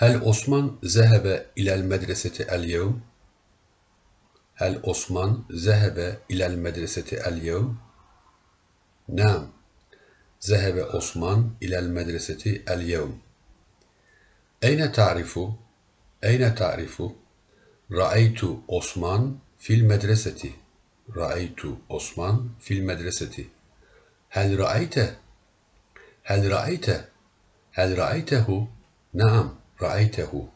Hel Osman zehebe ilel medreseti el yevm? Hel Osman zehebe ilel medreseti el yevm? Nam. Zehebe Osman ilel medreseti el yevm. Eyne tarifu? Eyne tarifu? Ra'eytu Osman fil medreseti. Ra'eytu Osman fil medreseti. Hel ra'eyte? Hel ra'eyte? Hel ra'eytehu? Naam. رأيته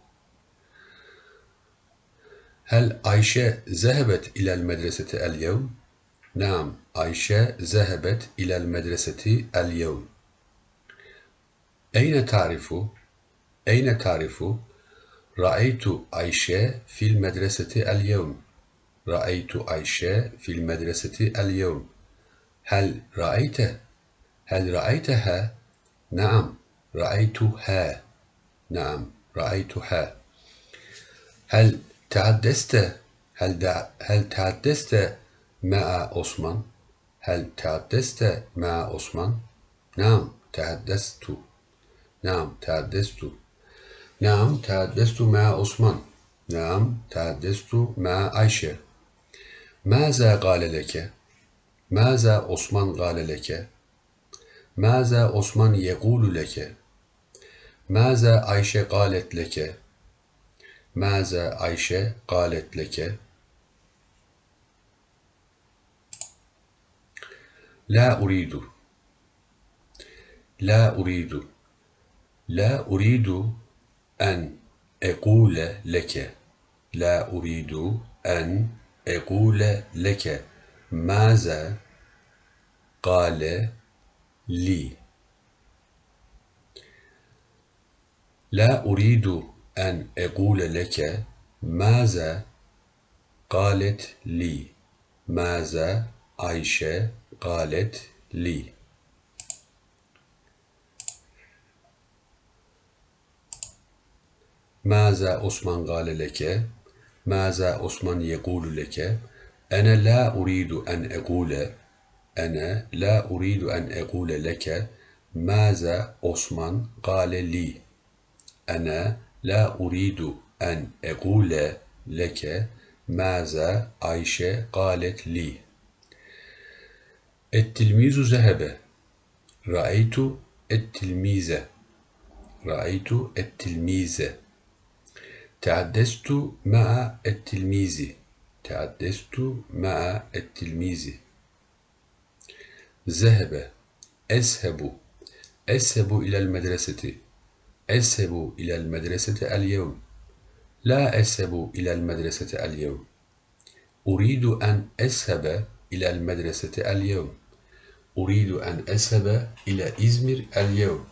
هل عائشة ذهبت إلى المدرسة اليوم؟ نعم عائشة ذهبت إلى المدرسة اليوم أين تعرف؟ أين تعرف؟ رأيت عائشة في المدرسة اليوم رأيت عائشة في المدرسة اليوم هل رأيته؟ هل رأيتها؟ نعم رأيتها نعم رأيتها هل تحدثت هل دع... هل تحدثت مع عثمان هل تحدثت مع عثمان نعم تحدثت نعم تحدثت نعم تحدثت مع عثمان نعم تحدثت مع عائشة ماذا قال لك ماذا عثمان قال لك ماذا عثمان يقول لك Maze Ayşe galet leke. Maze Ayşe galet leke. La uridu. La uridu. La uridu en ekule leke. La uridu en ekule leke. Maze gale li. La uridu en egule leke maza galet li. Maza Ayşe galet li. Maza Osman gale leke. Maza Osman yegulu leke. Ene la uridu en egule. Ene la uridu en egule leke. Maza Osman gale li. أنا لا أريد أن أقول لك ماذا عائشة قالت لي. التلميذ ذهب. رأيت التلميذ. رأيت التلميذ. تحدثت مع التلميذ. تحدثت مع التلميذ. ذهب. أذهب. أذهب إلى المدرسة. أذهب إلى المدرسة اليوم. لا أذهب إلى المدرسة اليوم. أريد أن أذهب إلى المدرسة اليوم. أريد أن أذهب إلى إزمير اليوم.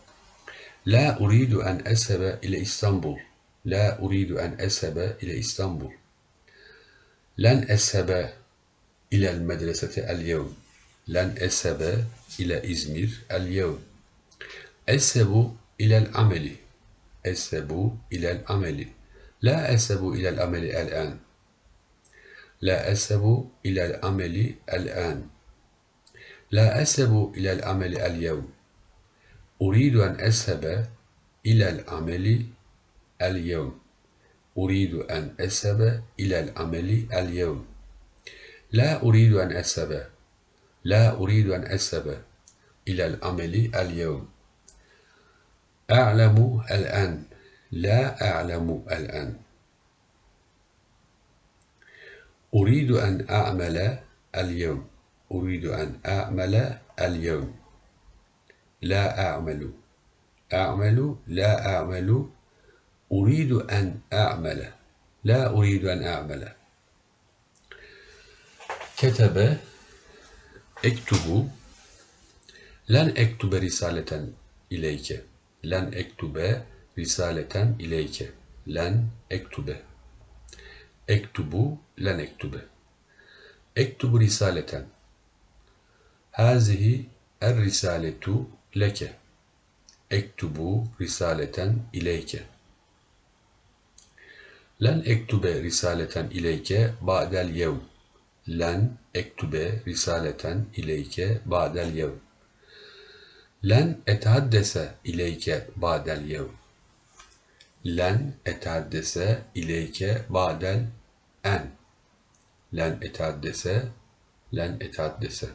لا أريد أن أذهب إلى إسطنبول. لا أريد أن أذهب إلى إسطنبول. لن أذهب إلى المدرسة اليوم. لن أذهب إلى إزمير اليوم. أذهب إلى العمل. أذهب إلى العمل لا أذهب إلى العمل الآن. لا أذهب إلى العمل الآن. لا أذهب إلى العمل اليوم. أريد أن أذهب إلى العمل اليوم. أريد أن أذهب إلى العمل اليوم. لا أريد أن أذهب لا أريد أن أذهب إلى العمل اليوم. أعلم الآن. لا أعلم الآن. أريد أن أعمل اليوم. أريد أن أعمل اليوم. لا أعمل. أعمل. لا أعمل. أريد أن أعمل. لا أريد أن أعمل. كتب. اكتب. لن أكتب رسالة إليك. len ektube risaleten ileyke. Len ektube. Ektubu len ektube. Ektubu risaleten. Hazihi er risaletu leke. Ektubu risaleten ileyke. Len ektube risaleten ileyke ba'del yevm. Len ektube risaleten ileyke ba'del yevm. Len etahaddese ileyke ba'del yev. Len etahaddese ileyke ba'del en. Len etahaddese, len etahaddese.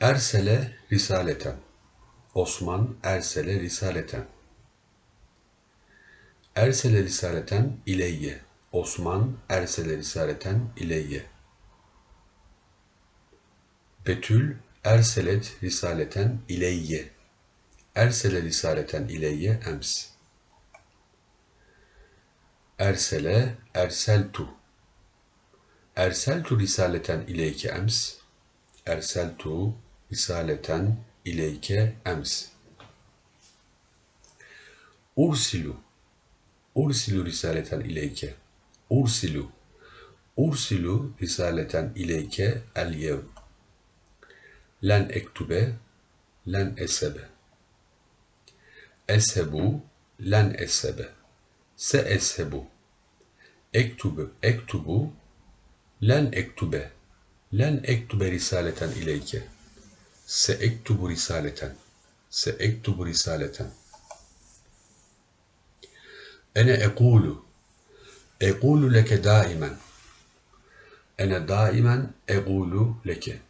Ersele risaleten. Osman Ersele risaleten. Ersele risaleten ileyye. Osman Ersele risaleten ileyye. Betül erselet risaleten ileyye. Ersele risaleten ileyye ems. Ersele erseltu. Erseltu risaleten ileyke ems. Erseltu risaleten ileyke ems. Ursilu. Ursilu risaleten ileyke. Ursilu. Ursilu risaleten ileyke el yevm. Len ektube, len esebe. Eshebu, len esebe. Se eshebu. Ektubu, ektubu, len ektube. Len ektube risaleten ileyke. Se ektubu risaleten. Se ektubu risaleten. Ene ekulu. Ekulu leke daimen. Ene daimen ekulu leke.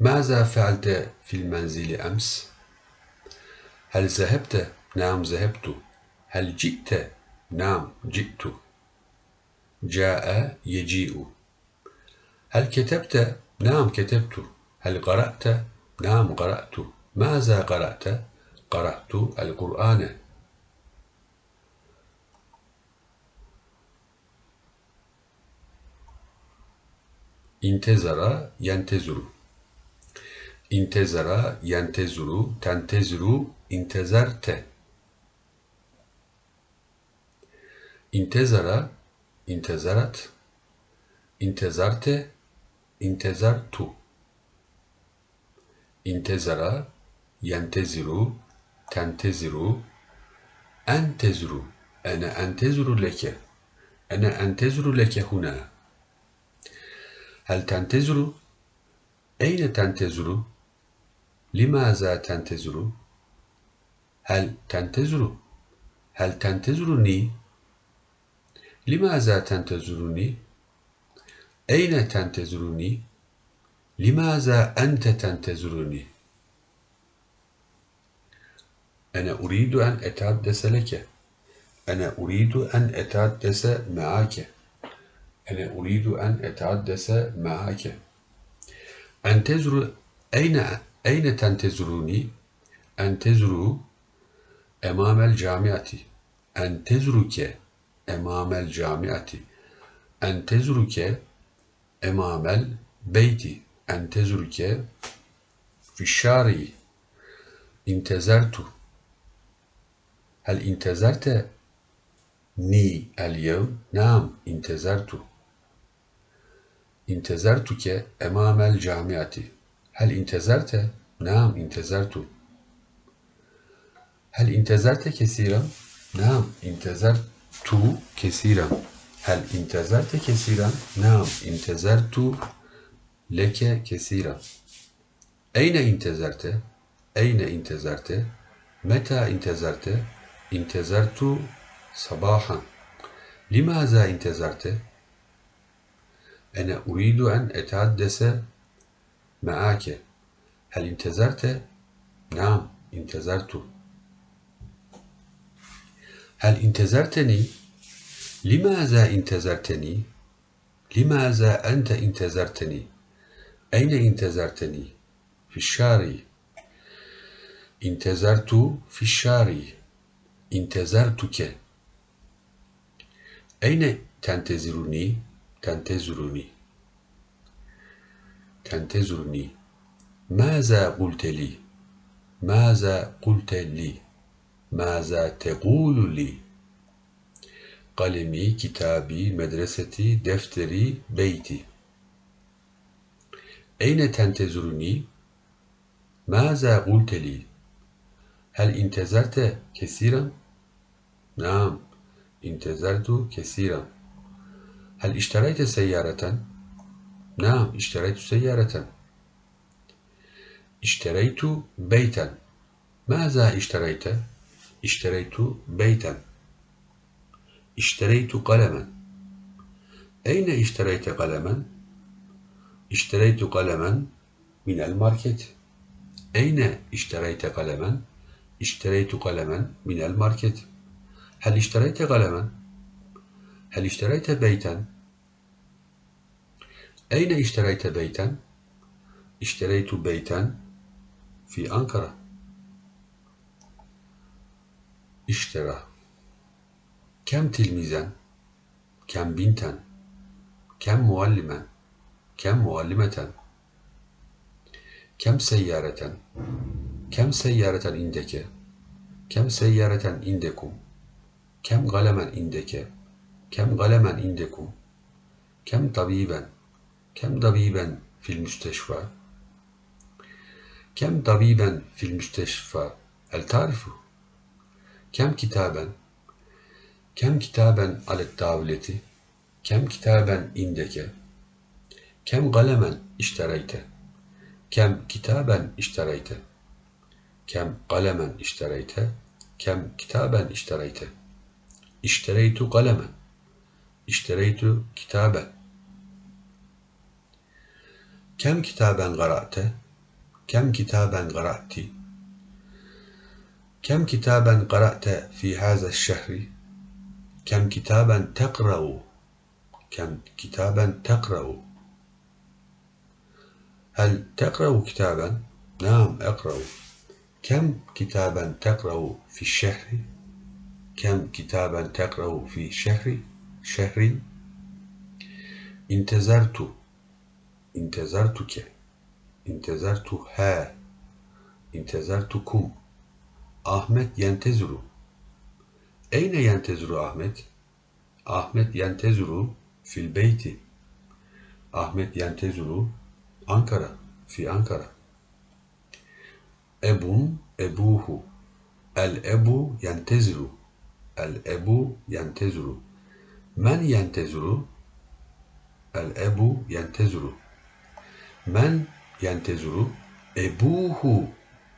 ماذا فعلت في المنزل أمس؟ هل ذهبت؟ نعم ذهبت هل جئت؟ نعم جئت جاء يجيء هل كتبت؟ نعم كتبت هل قرأت؟ نعم قرأت ماذا قرأت؟ قرأت القرآن انتظر ينتظر انتظر ينتظر تنتظر انتظرت انتظر انتظرت انتظرت انتظرت انتظر ينتظر تنتظر أنتظر أنا أنتظر لك أنا أنتظر لك هنا هل تنتظر؟ أين تنتظر؟ limaza tentezuru? Hel tentezuru? Hel tentezuruni? Limaza tentezuruni? Eyne tentezuruni? Limaza ente tentezuruni? Ene uridu en etaddese leke. Ene uridu en etaddese meake. Ene uridu en etaddese meake. En tezuru eyne tentezuruni? Entezuru emamel camiati. Entezruke emamel camiati. Entezruke emamel beyti. Entezruke fişşari. İntezertu. Hel intezerte ni el yevm? Naam, intezertu. İntezertuke emamel camiati. هل انتظرت؟ نعم انتظرت هل انتظرت كثيرا؟ نعم انتظرت كثيرا هل انتظرت كثيرا؟ نعم انتظرت لك كثيرا أين انتظرت؟ أين انتظرت؟ متى انتظرت؟ انتظرت صباحا لماذا انتظرت؟ أنا أريد أن أتحدث معك هل انتظرت؟ نعم انتظرت هل انتظرتني؟ لماذا انتظرتني؟ لماذا أنت انتظرتني؟ أين انتظرتني؟ في الشارع انتظرت في الشارع انتظرتك أين تنتظرني؟ تنتظرني تنتظرني ماذا قلت لي؟ ماذا قلت لي؟ ماذا تقول لي؟ قلمي كتابي مدرستي دفتري بيتي. أين تنتظرني ماذا قلت لي؟ هل انتظرت كثيرا؟ نعم انتظرت كثيرا. هل اشتريت سيارة؟ نعم اشتريت سيارة اشتريت بيتا ماذا اشتريت؟ اشتريت بيتا اشتريت قلما أين اشتريت قلما؟ اشتريت قلما من الماركت أين اشتريت قلما؟ اشتريت قلما من الماركت هل اشتريت قلما؟ هل اشتريت بيتا؟ Eyne iştereyte beyten? İştereytu beyten fi Ankara. İştera. Kem tilmizen? Kem binten? Kem muallimen? Kem muallimeten? Kem seyyareten? Kem seyyareten indeke? Kem seyyareten indekum? Kem galemen indeke? Kem galemen indekum? Kem tabiben? كم طبيبا في المستشفى؟ كم طبيبا في المستشفى؟ هل تعرف؟ كم كتابا؟ كم كتابا على الطاولة؟ كم كتابا عندك؟ كم قلما اشتريت؟ كم كتابا اشتريت؟ كم قلما اشتريت؟ كم كتابا اشتريت؟ اشتريت قلما اشتريت كتابا كم كتابا قرأت؟ كم كتابا قرأت؟ كم كتابا قرأت في هذا الشهر؟ كم كتابا تقرأ؟ كم كتابا تقرأ؟ هل تقرأ كتابا؟ نعم أقرأ كم كتابا تقرأ في الشهر؟ كم كتابا تقرأ في شهر؟ شهر انتظرت İntezertuke, intezertuhe, intezertukum. Ahmet yentezuru. Eyne yentezuru Ahmet? Ahmet yentezuru fil beyti. Ahmet yentezuru Ankara, fi Ankara. Ebun ebuhu. El ebu yentezuru. El ebu yentezuru. Men yentezuru? El ebu yentezuru. Men yentezuru ebuhu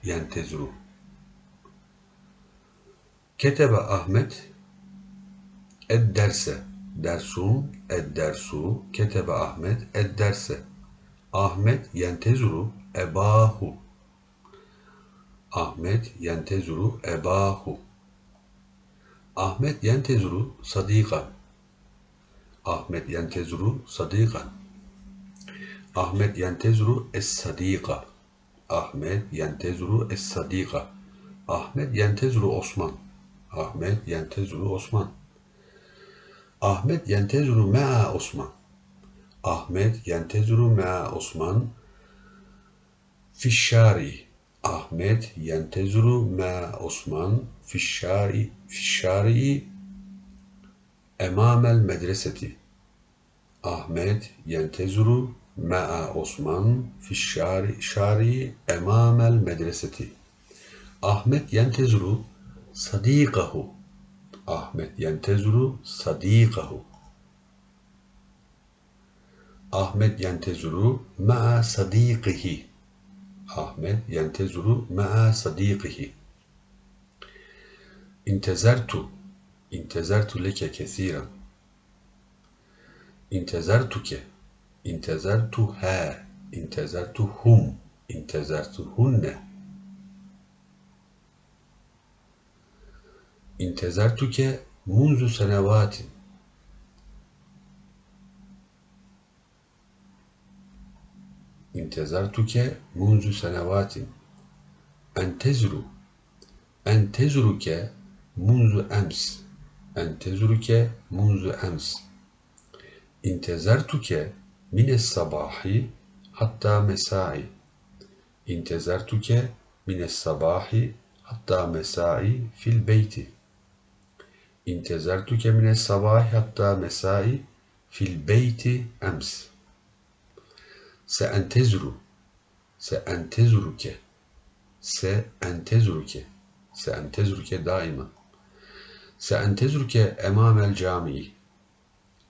yentezuru. Ketebe Ahmet edderse dersun eddersu. Ketebe Ahmet edderse. Ahmet yentezuru ebahu. Ahmet yentezuru ebahu. Ahmet yentezuru sadika Ahmet yentezuru sadikan. Ahmet yentezru es-sadika. Ahmet yentezru es-sadika. Ahmet yentezru Osman. Ahmet yentezru Osman. Ahmet yentezru ma'a Osman. Ahmet yentezru ma'a Osman. Fişşari. Ahmet yentezru ma'a Osman. Fişşari. Fişşari. Emamel medreseti. Ahmet yentezru Ma'a Osman fişşari şari emamel medreseti. Ahmet yentezuru sadikahu. Ahmet yentezuru sadikahu. Ahmet yentezuru ma'a sadikihi. Ahmet yentezuru ma'a sadikihi. İntezertu. İntezertu leke kesiren. İntezertuke. İntezertuhe, intezertuhum, intezertuhunne. İntezertuke munzu senevatin. İntezertuke munzu senevatin. Entezru, entezuruke munzu ems. Entezuruke munzu ems. İntezertuke mines sabahi hatta mesai. İntezertuke mines sabahi hatta mesai fil beyti. İntezertuke mines sabahi hatta mesai fil beyti ems. Seentezru. Seentezuruke. Seentezuruke. Seentezuruke daima. Seentezuruke emamel camii.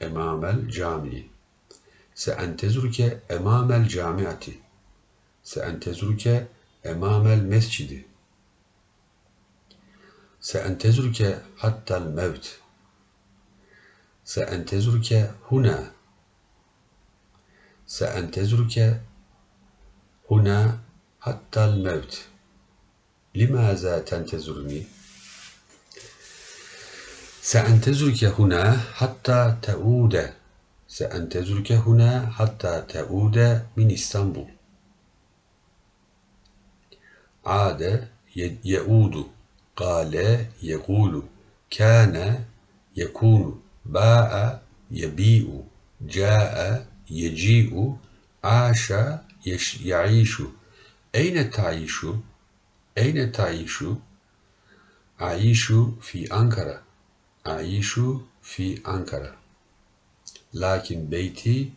Emamel camii. Seentezruke emamel camiati. Seentezruke emamel mescidi. Seentezruke hattel mevt. Seentezruke huna. Seentezruke huna hattel mevt. Limaza tentezurni? Seentezruke huna hatta teude. تعود سأنتظرك هنا حتى تعود من إسطنبول عاد يعود قال يقول كان يكون باء يبيع جاء يجيء عاش يعيش أين تعيش أين تعيش أعيش في أنقرة أعيش في أنقرة لكن بيتي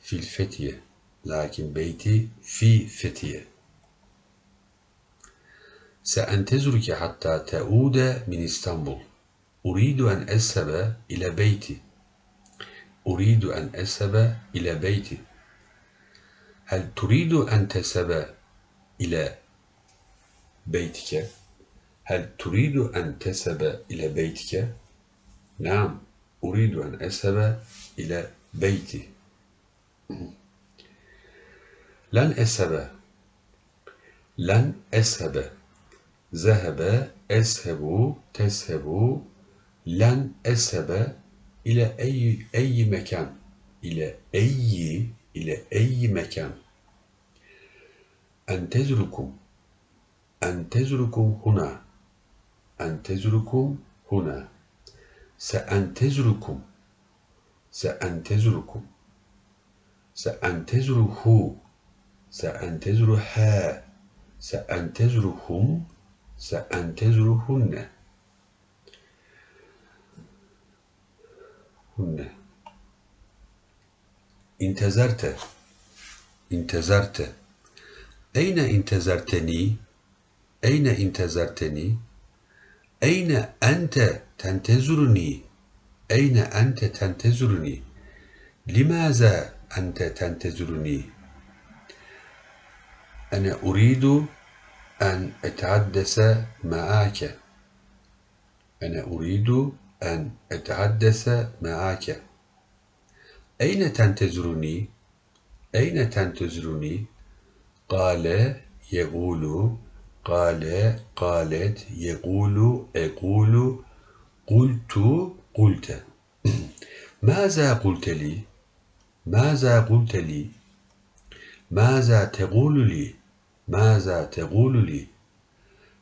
في الفتية. لكن بيتي في فتية. سأنتظرك حتى تعود من إسطنبول. أريد أن أذهب إلى بيتي. أريد أن أذهب إلى بيتي. هل تريد أن تذهب إلى بيتك؟ هل تريد أن تذهب إلى بيتك؟ نعم أريد أن أذهب ile beyti. Len eshebe. Len eshebe. Zehebe eshebu teshebu. Len eshebe ile eyyi, eyyi mekan ile eyyi ile eyyi mekan. Entezrukum entezrukum huna. Entezrukum huna. Se entezrukum سأنتظركم سأنتظره سأنتظرها. سأنتظرهم. سأنتظرهن. هن. انتظرت. انتظرت. أين انتظرتني؟ أين انتظرتني؟ أين أنت تنتظرني؟ أين أنت تنتظرني؟ لماذا أنت تنتظرني؟ أنا أريد أن أتحدث معك. أنا أريد أن أتحدث معك. أين تنتظرني؟ أين تنتظرني؟ قال يقول قال قالت يقول أقول قلت قلت. ماذا قلت لي؟ ماذا قلت لي؟ ماذا تقول لي؟ ماذا تقول لي؟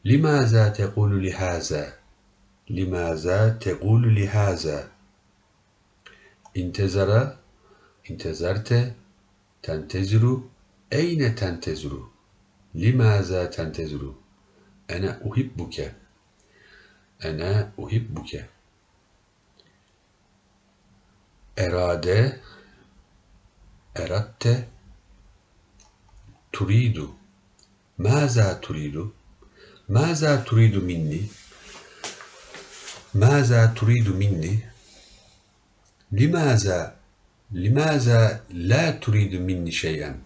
لماذا تقول لي هذا؟ لماذا تقول لي هذا؟ انتظر. انتظرت. تنتظر. أين تنتظر؟ لماذا تنتظر؟ أنا أحبك. أنا أحبك. erade, eratte, turidu. Maza turidu? Maza turidu minni? Maza turidu minni? Limaza, limaza la turidu minni şeyen?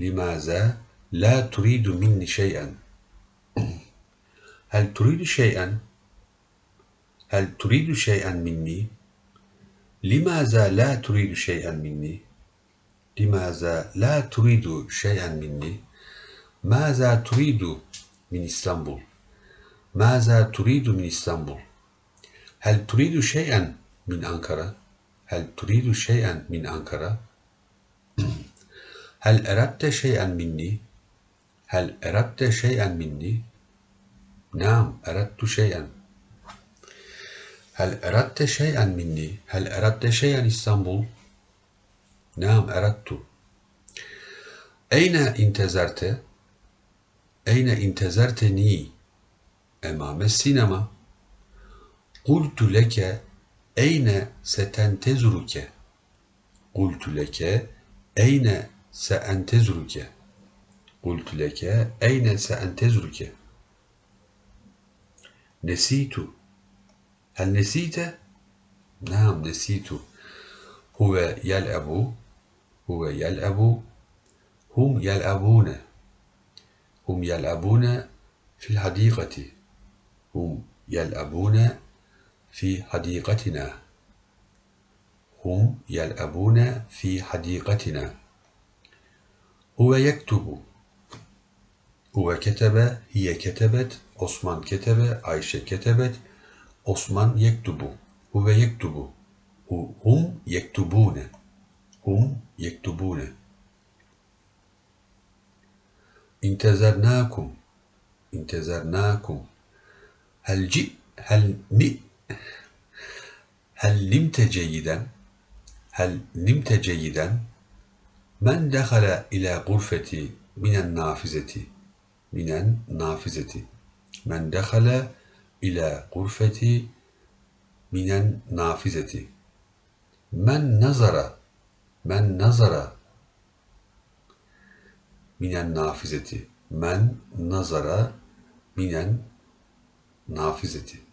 Limaza la turidu minni şeyen? Hel turidu şeyen? Hel turidu şeyen minni? لماذا لا تريد شيئا مني؟ لماذا لا تريد شيئا مني؟ ماذا تريد من إسطنبول؟ ماذا تريد من إسطنبول؟ هل تريد شيئا من أنقرة؟ هل تريد شيئا من أنقرة؟ هل أردت شيئا مني؟ هل أردت شيئا مني؟ نعم أردت شيئا. Hel eradte şeyen minni. Hel eradte şeyen İstanbul. Nam eradtu. Eyne intezerte? Eyne intezerteni? Emame sinema. Kultu leke eyne setentezuruke. Kultu leke eyne seentezuruke. Kultu leke eyne seentezuruke. Nesitu. هل نسيت؟ نعم نسيت هو يلعب هو يلعب هم يلعبون هم يلعبون في الحديقة هم يلعبون في حديقتنا هم يلعبون في حديقتنا هو يكتب هو كتب هي كتبت عثمان كتب عائشة كتبت Osman yektubu, huve yektubu, hu, hum yektubune, hum yektubune. İntezernakum, intezernakum. Helci, helni, hellimte ceyiden, hellimte ceyiden. Men dehala ila gurfeti minen nafizeti, minen nafizeti. Men dehala ile gurfeti minen nafizeti. Men nazara, men nazara minen nafizeti. Men nazara minen nafizeti.